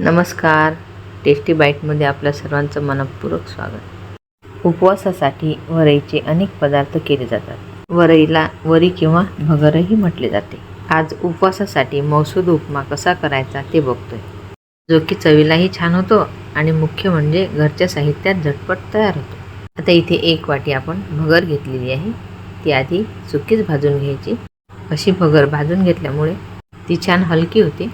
नमस्कार. टेस्टी बाईटमध्ये आपल्या सर्वांचं मनपूर्वक स्वागत. उपवासासाठी वरईचे अनेक पदार्थ केले जातात. वरईला वरी किंवा भगरही म्हटले जाते. आज उपवासासाठी मौसूद उपमा कसा करायचा ते बघतोय. जो की चवीलाही छान होतो आणि मुख्य म्हणजे घरच्या साहित्यात झटपट तयार होतो. आता इथे एक वाटी आपण भगर घेतलेली आहे. ती आधी सुकीच भाजून घ्यायची. अशी भगर भाजून घेतल्यामुळे ती छान हलकी होते.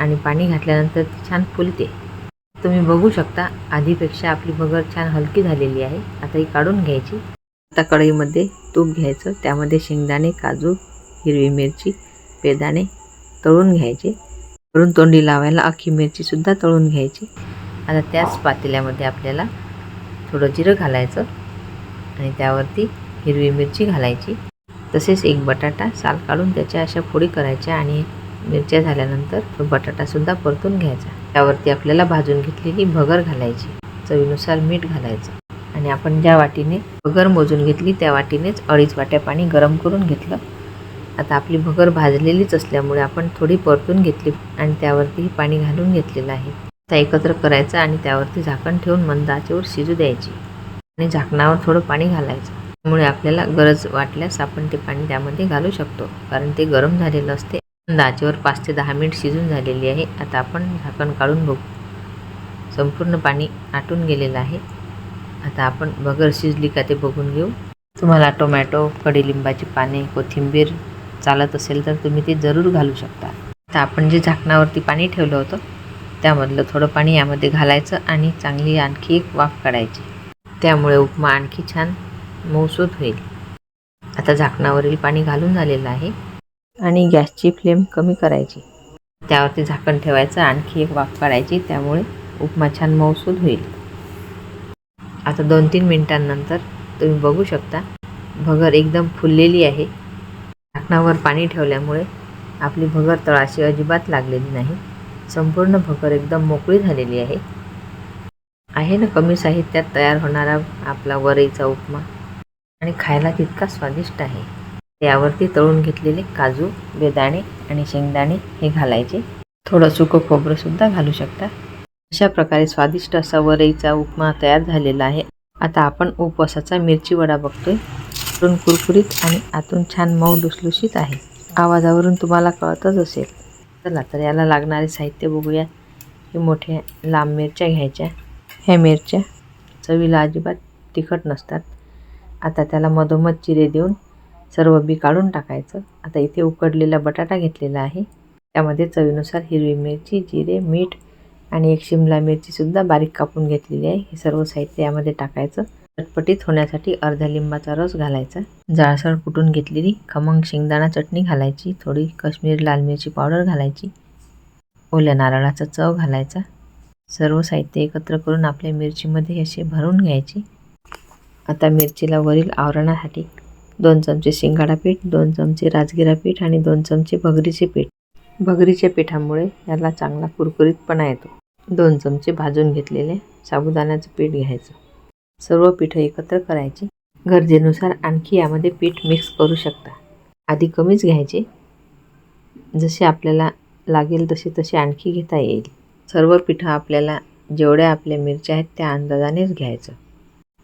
आणि पाणी घातल्यानंतर ती छान फुलते. तुम्ही बघू शकता आधीपेक्षा आपली भगर छान हलकी झालेली आहे. आता ही काढून घ्यायची. आता कढईमध्ये तूप घ्यायचं. त्यामध्ये शेंगदाणे काजू हिरवी मिरची बेदाणे तळून घ्यायचे. वरून तोंडी लावायला अख्खी मिरचीसुद्धा तळून घ्यायची. आता त्याच पातेल्यामध्ये आपल्याला थोडं जिरं घालायचं आणि त्यावरती हिरवी मिरची घालायची. तसेच एक बटाटा साल काढून त्याच्या अशा फोडी करायच्या आणि मिरच्या झाल्यानंतर तो बटाटासुद्धा परतून घ्यायचा. त्यावरती आपल्याला भाजून घेतलेली भगर घालायची. चवीनुसार मीठ घालायचं. आणि आपण ज्या वाटीने भगर मोजून घेतली त्या वाटीनेच अडीच वाट्या पाणी गरम करून घेतलं. आता आपली भगर भाजलेलीच असल्यामुळे आपण थोडी परतून घेतली आणि त्यावरती पाणी घालून घेतलेलं आहे. आता एकत्र करायचं आणि त्यावरती झाकण ठेवून मंद आचेवर शिजू द्यायची. आणि झाकणावर थोडं पाणी घालायचं. त्यामुळे आपल्याला गरज वाटल्यास आपण ते पाणी त्यामध्ये घालू शकतो. कारण ते गरम झालेलं असते. दाचेवर पाच ते दहा मिनिट शिजून झालेली आहे. आता आपण झाकण काढून बघू. संपूर्ण पाणी आटून गेलेलं आहे. आता आपण बगर शिजली का ते बघून घेऊ. तुम्हाला टोमॅटो कडीलिंबाची पाने कोथिंबीर चालत असेल तर तुम्ही ते जरूर घालू शकता. आता आपण जे झाकणावरती पाणी ठेवलं होतं त्यामधलं थोडं पाणी यामध्ये घालायचं आणि चांगली आणखी एक वाफ काढायची. त्यामुळे उपमा आणखी छान मऊसूत होईल. आता झाकणावरील पाणी घालून झालेलं आहे. आणि गॅसची फ्लेम कमी करायची. त्यावरती झाकण ठेवायचं आणखी एक वाफ काढायची त्यामुळे उपमा छान मऊसूद होईल. आता दोन तीन मिनिटांनंतर तुम्ही बघू शकता भगर एकदम फुललेली आहे. झाकणावर पाणी ठेवल्यामुळे आपली भगर तळाशी अजिबात लागलेली नाही. संपूर्ण भगर एकदम मोकळी झालेली आहे. आहे ना कमी साहित्यात तयार होणारा आपला वरईचा उपमा. आणि खायला तितका स्वादिष्ट आहे. त्यावरती तळून घेतलेले काजू बेदाणे आणि शेंगदाणे हे घालायचे. थोडं सुकं खोबरंसुद्धा घालू शकता. अशा प्रकारे स्वादिष्ट असा वरईचा उपमा तयार झालेला आहे. आता आपण उपवासाचा मिरची वडा बघतोय. वरून कुरकुरीत आणि आतून छान मऊ लुसलुशीत आहे. आवाजावरून तुम्हाला कळतच असेल. चला तर याला लागणारे साहित्य बघूया. हे मोठ्या लांब मिरच्या घ्यायच्या. ह्या मिरच्या चवीला अजिबात तिखट नसतात. आता त्याला मधोमध चिरे देऊन सर्व बी काढून टाकायचं. आता इथे उकडलेला बटाटा घेतलेला आहे. त्यामध्ये चवीनुसार हिरवी मिरची जिरे मीठ आणि एक शिमला मिरचीसुद्धा बारीक कापून घेतलेली आहे. हे सर्व साहित्य यामध्ये टाकायचं. चटपटीत होण्यासाठी अर्धा लिंबाचा रस घालायचा. जाळसळ कुटून घेतलेली खमंग शेंगदाणा चटणी घालायची. थोडी काश्मीर लाल मिरची पावडर घालायची. ओल्या नारळाचा चव घालायचा. सर्व साहित्य एकत्र करून आपल्या मिरचीमध्ये असे भरून घ्यायची. आता मिरचीला वरील आवरणासाठी दोन चमचे शिंगाडा पीठ दोन चमचे राजगिरा पीठ आणि दोन चमचे भगरीचे पीठ. भगरीच्या पिठामुळे याला चांगला कुरकुरीतपणा येतो. दोन चमचे भाजून घेतलेले साबुदाण्याचं पीठ घ्यायचं. सर्व पिठं एकत्र करायची. गरजेनुसार आणखी यामध्ये पीठ मिक्स करू शकता. आधी कमीच घ्यायचे. जसे आपल्याला लागेल तसे तसे आणखी घेता येईल. सर्व पिठं आपल्याला जेवढ्या आपल्या मिरच्या आहेत त्या अंदाजानेच घ्यायचं.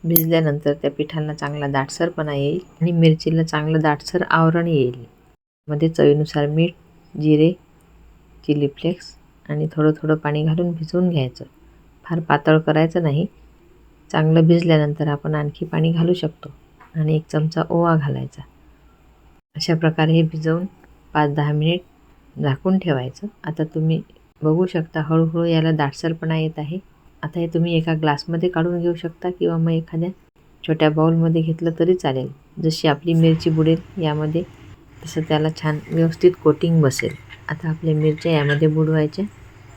भिजल्यानंतर त्या पिठांना चांगला दाटसरपणा येईल आणि मिरचीला चांगलं दाटसर आवरण येईल. मध्ये चवीनुसार मीठ जिरे चिली फ्लेक्स आणि थोडं थोडं पाणी घालून भिजवून घ्यायचं. फार पातळ करायचं नाही. चांगलं भिजल्यानंतर आपण आणखी पाणी घालू शकतो आणि एक चमचा ओवा घालायचा. अशा प्रकारे हे भिजवून पाच दहा मिनिट झाकून ठेवायचं. आता तुम्ही बघू शकता हळूहळू याला दाटसरपणा येत आहे. आता हे तुम्ही एका ग्लासमध्ये काढून घेऊ शकता किंवा मग एखाद्या छोट्या बाऊलमध्ये घेतलं तरी चालेल. जशी आपली मिरची बुडेल यामध्ये तसं त्याला छान व्यवस्थित कोटिंग बसेल. आता आपल्या मिरच्या यामध्ये बुडवायच्या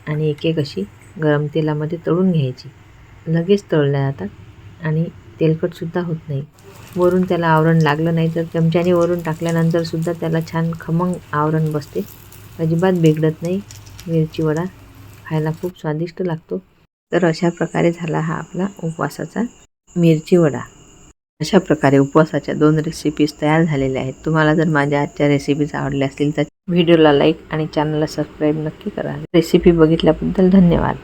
आणि एक एक अशी गरम तेलामध्ये तळून घ्यायची. लगेच तळल्या जातात आणि तेलकटसुद्धा होत नाही. वरून त्याला आवरण लागलं नाही तर चमच्याने वरून टाकल्यानंतरसुद्धा त्याला छान खमंग आवरण बसते. अजिबात बिघडत नाही. मिरची वडा खायला खूप स्वादिष्ट लागतो. तर अशा प्रकारे झाला हा आपला उपवासाचा मिरची वडा. अशा प्रकारे उपवासाच्या दोन रेसिपीज तयार झालेल्या आहेत. तुम्हाला जर माझ्या आजच्या रेसिपीज आवडल्या असतील तर व्हिडिओला लाईक आणि चॅनलला सबस्क्राईब नक्की करा. रेसिपी बघितल्याबद्दल धन्यवाद.